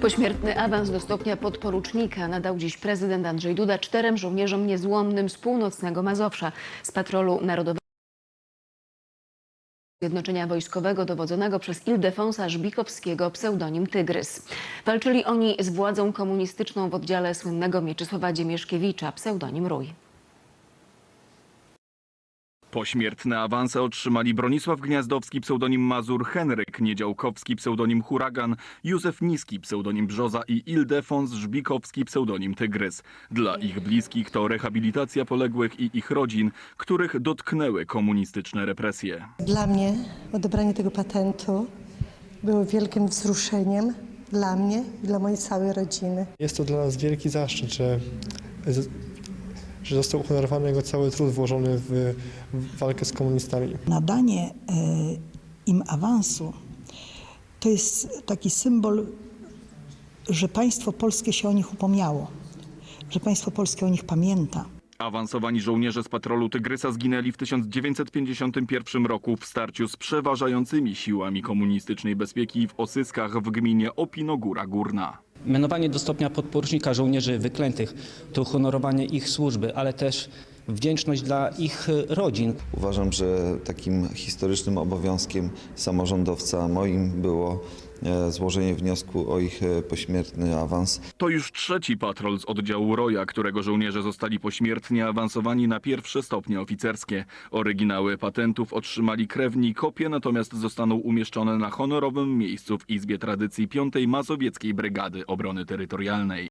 Pośmiertny awans do stopnia podporucznika nadał dziś prezydent Andrzej Duda czterem żołnierzom niezłomnym z północnego Mazowsza z patrolu narodowego. Zjednoczenia Wojskowego dowodzonego przez Ildefonsa Żbikowskiego pseudonim Tygrys. Walczyli oni z władzą komunistyczną w oddziale słynnego Mieczysława Dziemieszkiewicza pseudonim Rój. Pośmiertne awanse otrzymali Bronisław Gniazdowski, pseudonim Mazur, Henryk Niedziałkowski, pseudonim Huragan, Józef Niski, pseudonim Brzoza i Ildefons Żbikowski, pseudonim Tygrys. Dla ich bliskich to rehabilitacja poległych i ich rodzin, których dotknęły komunistyczne represje. Dla mnie odebranie tego patentu było wielkim wzruszeniem dla mnie i dla mojej całej rodziny. Jest to dla nas wielki zaszczyt, że, że został uhonorowany jego cały trud włożony w, w walkę z komunistami. nadanie e, im awansu to jest taki symbol, że państwo polskie się o nich upomniało, że państwo polskie o nich pamięta. Awansowani żołnierze z patrolu Tygrysa zginęli w 1951 roku w starciu z przeważającymi siłami komunistycznej bezpieki w Osyskach w gminie Opinogóra Górna. Mianowanie do stopnia podporucznika żołnierzy wyklętych to honorowanie ich służby, ale też wdzięczność dla ich rodzin. Uważam, że takim historycznym obowiązkiem samorządowca moim było e, złożenie wniosku o ich e, pośmiertny awans. To już trzeci patrol z oddziału Roja, którego żołnierze zostali pośmiertnie awansowani na pierwsze stopnie oficerskie. Oryginały patentów otrzymali krewni, kopie natomiast zostaną umieszczone na honorowym miejscu w Izbie Tradycji 5 Mazowieckiej Brygady Obrony Terytorialnej.